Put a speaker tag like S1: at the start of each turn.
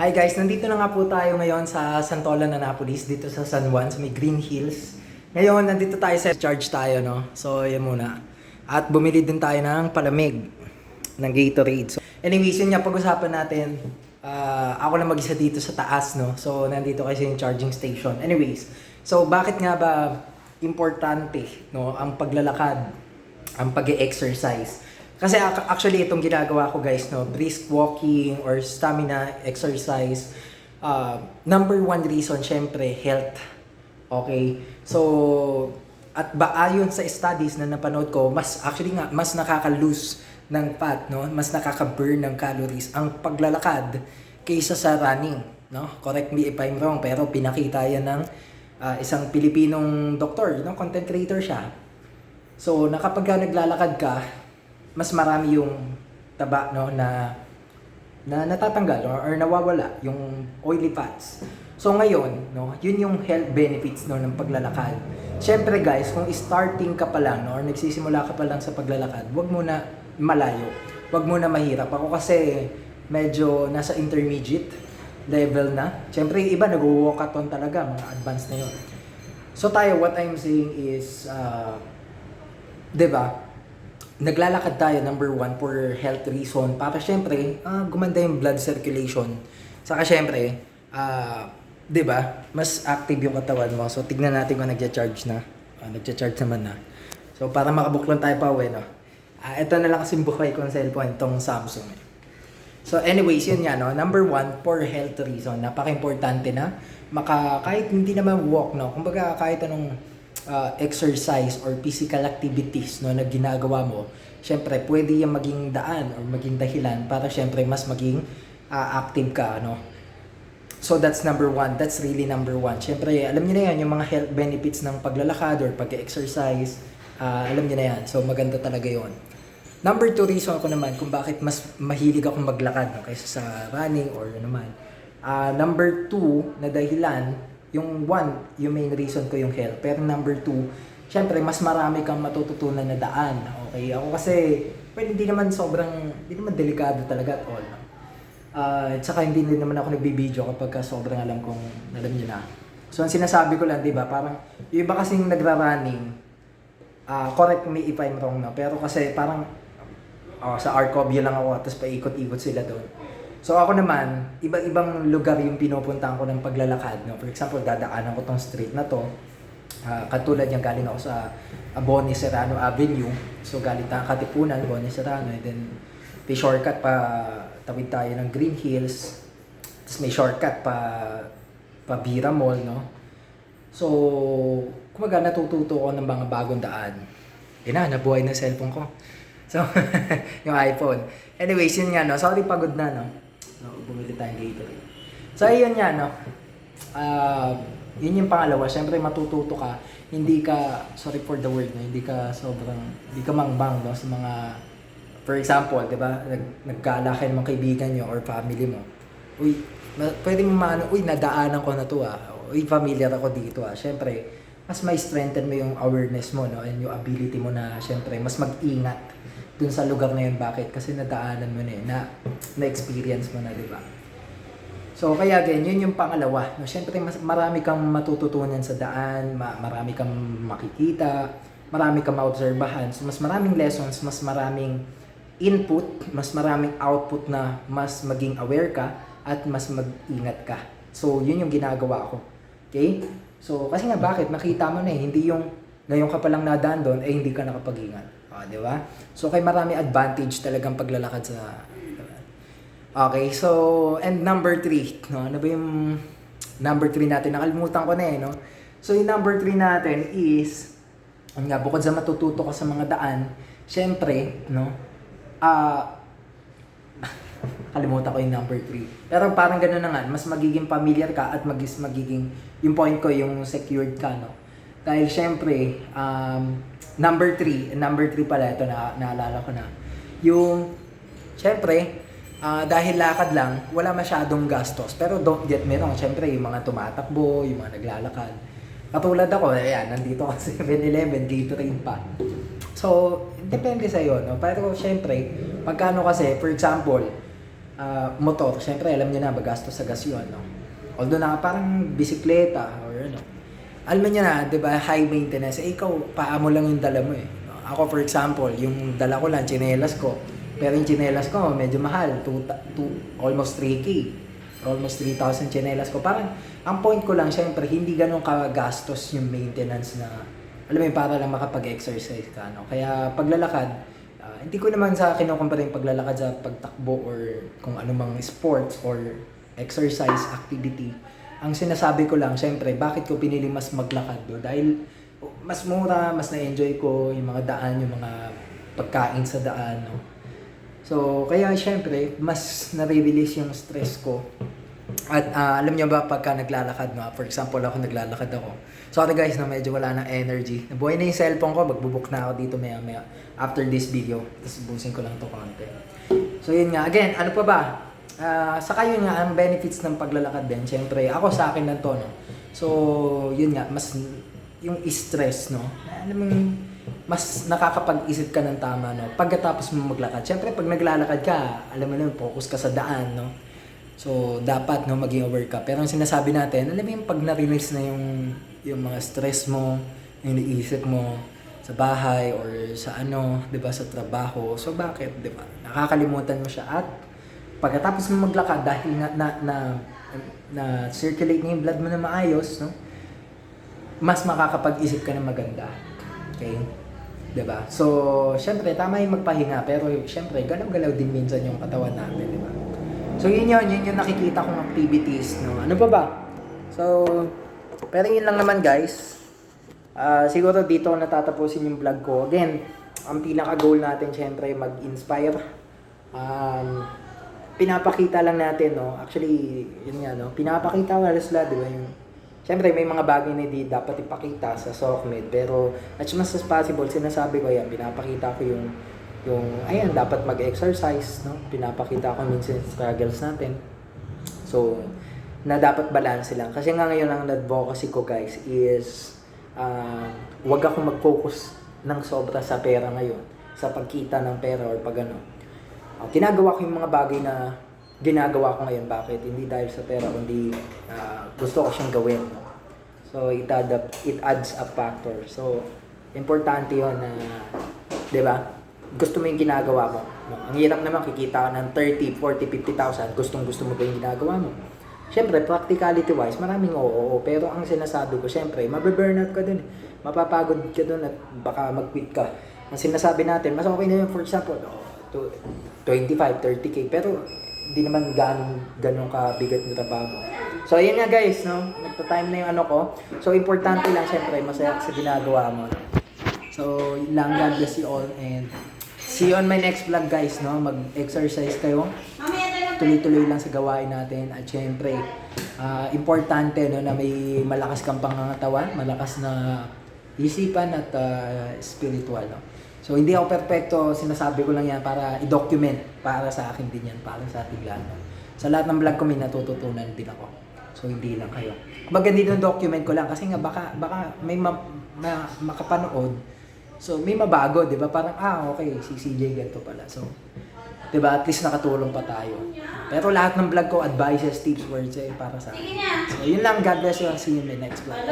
S1: Hi guys, nandito na nga po tayo ngayon sa Santolan, Annapolis, dito sa San Juan, sa may Green Hills. Ngayon, nandito tayo sa charge tayo, no? So, yan muna. At bumili din tayo ng palamig ng Gatorade. So, anyways, yun nga, pag-usapan natin. ah, ako na mag-isa dito sa taas, no? So, nandito kasi yung charging station. Anyways, so bakit nga ba importante, no? Ang paglalakad, ang pag-exercise. Kasi ac- actually itong ginagawa ko guys, no, brisk walking or stamina exercise, uh, number one reason syempre health. Okay? So at ba ayon sa studies na napanood ko, mas actually nga mas nakaka-lose ng fat, no? Mas nakaka-burn ng calories ang paglalakad kaysa sa running, no? Correct me if I'm wrong, pero pinakita yan ng ah, isang Pilipinong doktor, no? Content creator siya. So, na kapag ka naglalakad ka, mas marami yung taba no na na natatanggal or, or nawawala yung oily fats. So ngayon, no, yun yung health benefits no ng paglalakad. Syempre guys, kung starting ka pa lang no, or nagsisimula ka pa lang sa paglalakad, wag mo na malayo. Wag mo na mahirap. Ako kasi medyo nasa intermediate level na. Syempre iba nag-walkathon talaga, mga advanced na yun. So tayo, what I'm saying is, uh, 'di ba? Naglalakad tayo number one for health reason para syempre ah, gumanda yung blood circulation. Saka syempre, ah, 'di ba? Mas active yung katawan mo. So tignan natin kung nagcha-charge na. Ah, nagcha-charge naman na. So para makabuklon tayo pa uwi, no? Ah, ito na lang kasi buhay kong cellphone tong Samsung. So anyways, yun nga, no? Number one, for health reason. Napaka-importante na maka, kahit hindi naman walk, no? Kumbaga, kahit anong uh, exercise or physical activities, no, na ginagawa mo, syempre, pwede yung maging daan or maging dahilan para syempre mas maging uh, active ka, no? So that's number one. That's really number one. Syempre, alam niyo na yan, yung mga health benefits ng paglalakad or pag-exercise. ah, alam niyo na yan. So maganda talaga yon. Number two reason ko naman kung bakit mas mahilig akong maglakad no, kaysa sa running or ano man. Ah, number two na dahilan, yung one, yung main reason ko yung health. Pero number two, syempre mas marami kang matututunan na daan. Okay? Ako kasi, well, hindi naman sobrang, hindi naman delikado talaga at all. Ah, at saka hindi din naman ako nagbibideo kapag ka sobrang alam kong alam niyo na. So ang sinasabi ko lang, 'di ba, parang yung iba kasing nagra-running, ah correct me if I'm wrong na, pero kasi parang oh, sa Arcovia lang ako tapos paikot-ikot sila doon. So ako naman, iba-ibang lugar yung pinupuntahan ko ng paglalakad. No? For example, dadaanan ko tong street na to. Ah, katulad yung galing ako sa uh, Boni Serrano Avenue. So galing tayo Katipunan, Boni Serrano. And then may shortcut pa, tawid tayo ng Green Hills. Tapos may shortcut pa, pa Bira Mall, no? So, kumaga natututo ko ng mga bagong daan. Yun na, nabuhay ng cellphone ko. So, yung iPhone. Anyways, yun nga, no? Sorry, pagod na, no? No bumili tayong Gatorade. So, ayun nga, no? Ah, yun yung pangalawa. Siyempre, matututo ka. Hindi ka, sorry for the word, no? Hindi ka sobrang, hindi ka mangbang, no? Sa mga, for example, di ba? Nag, nagkala kayo ng kaibigan nyo or family mo. Uy, ma- pwede mo maano, uy, nadaanan ko na to, ah. Uy, familiar ako dito, ah. Siyempre, mas may strengthen mo yung awareness mo, no? And yung ability mo na, siyempre, mas mag-ingat dun sa lugar na yun. Bakit? Kasi nadaanan mo na yun, na, na-experience mo na, di ba? So, kaya again, yun yung pangalawa. No, Siyempre, mas, marami kang matututunan sa daan, ma- marami kang makikita, marami kang maobserbahan. So, mas maraming lessons, mas maraming input, mas maraming output na mas maging aware ka at mas mag-ingat ka. So, yun yung ginagawa ko. Okay? So, kasi nga bakit? Makita mo na eh, hindi yung ngayon ka palang nadaan doon, eh hindi ka nakapag-ingat. O, di ba? So, kay marami advantage talagang paglalakad sa Okay, so, and number three, no? Ano ba yung number three natin? Nakalimutan ko na eh, no? So, yung number three natin is, ang nga, bukod sa matututo ka sa mga daan, syempre, no? Ah, kalimutan ko yung number three. Pero parang gano'n na nga, mas magiging familiar ka at magis magiging, yung point ko, yung secured ka, no? Dahil syempre, um, number three, number three pala, ito na, naalala ko na. Yung, syempre, ah, dahil lakad lang, wala masyadong gastos. Pero don't get me wrong, syempre, yung mga tumatakbo, yung mga naglalakad. Katulad ako, ayan, nandito ako sa 7-Eleven, Gatorade pa. So, depende sa iyo, no? Pero syempre, pagkano kasi, for example, ah, motor, syempre alam niyo na, magastos sa gas yun, no? Although na parang bisikleta or ano. Alam niyo na, di ba, high maintenance. Eh, ikaw, paa mo lang yung dala mo eh. Ako, for example, yung dala ko lang, chinelas ko. Pero yung chinelas ko, medyo mahal. Two, two, almost 3K. Almost 3,000 chinelas ko. Parang, ang point ko lang, syempre, hindi ganun kagastos yung maintenance na, alam mo yun, para lang makapag-exercise ka. No? Kaya, paglalakad, ah, hindi ko naman sa kinukumpara yung paglalakad sa pagtakbo or kung anumang sports or exercise activity. Ang sinasabi ko lang, syempre, bakit ko pinili mas maglakad do? Dahil mas mura, mas na-enjoy ko yung mga daan, yung mga pagkain sa daan. No? So, kaya syempre, mas nare-release yung stress ko. At ah, alam niyo ba pagka naglalakad, no? for example ako naglalakad ako. Sorry guys na medyo wala ng energy. Nabuhay na yung cellphone ko, magbubuk na ako dito maya maya after this video. Tapos busin ko lang to konti. So yun nga, again, ano pa ba? Ah, saka yun nga, ang benefits ng paglalakad din. Siyempre, ako sa akin lang to, no? So, yun nga, mas yung stress, no? Alam mo, mas nakakapag-isip ka ng tama, no? Pagkatapos mo maglakad. Siyempre, pag naglalakad ka, alam mo na, focus ka sa daan, no? So, dapat, no, maging aware ka. Pero ang sinasabi natin, alam mo yung pag na-release na yung, yung mga stress mo, yung naisip mo, sa bahay or sa ano, 'di ba, sa trabaho. So bakit, 'di ba? Nakakalimutan mo siya at pagkatapos mo maglakad dahil na na na, na circulate na yung blood mo na maayos, no? Mas makakapag-isip ka ng maganda. Okay? 'Di ba? So, syempre tama yung magpahinga, pero syempre galaw-galaw din minsan yung katawan natin, 'di ba? So, yun yun, yun yung nakikita kong activities, no? Ano pa ba? So, pero yun lang naman, guys. Ah, siguro dito natatapusin yung vlog ko. Again, ang pinaka-goal natin syempre mag-inspire. Um, pinapakita lang natin, no? Actually, yun nga, no? Pinapakita ko halos lahat, di ba? Yung, syempre, may mga bagay na hindi dapat ipakita sa SOCMED. Pero, as much as possible, sinasabi ko yan, pinapakita ko yung yung, ayan, dapat mag-exercise, no? Pinapakita ko minsan struggles natin. So, na dapat balance lang. Kasi nga ngayon ang advocacy ko guys is uh, wag akong mag-focus ng sobra sa pera ngayon. Sa pagkita ng pera or pag ano. Uh, ginagawa ko yung mga bagay na ginagawa ko ngayon. Bakit? Hindi dahil sa pera, kundi uh, gusto ko siyang gawin. No? So, it, add up, it adds a factor. So, importante yon na, di ba? Gusto mo yung ginagawa mo. No? Ang hirap naman, kikita ka ng 30, 40, 50,000. Gustong gusto mo ba yung ginagawa mo? Siyempre, practicality wise, maraming oo, oo. Pero ang sinasabi ko, siyempre, mabe-burnout ka dun. eh. Mapapagod ka dun at baka mag-quit ka. Ang sinasabi natin, mas okay na yun, for example, oh, to 25, 30k. Pero, hindi naman ganun, ganun kabigat na trabaho. So, ayun nga guys, no? Nagta-time na yung ano ko. So, importante lang, siyempre, masaya ka sa ginagawa mo. So, yun lang, God bless you all, and see you on my next vlog, guys, no? Mag-exercise kayo tuloy-tuloy lang sa gawain natin at syempre ah, importante no na may malakas kang pangangatawan, malakas na isipan at ah, spiritual no. So hindi ako perpekto, sinasabi ko lang yan para i-document para sa akin din yan, para sa ating lahat. Sa lahat ng vlog ko may natututunan din ako. So hindi lang kayo. Kumbaga hindi document ko lang kasi nga baka baka may ma, ma, makapanood. So may mabago, 'di ba? Parang ah okay, si CJ ganito pala. So 'di ba? At least nakatulong pa tayo. Pero lahat ng vlog ko, advices, tips, words eh, para sa akin. So, yun lang. God bless you. I'll see you in the next vlog.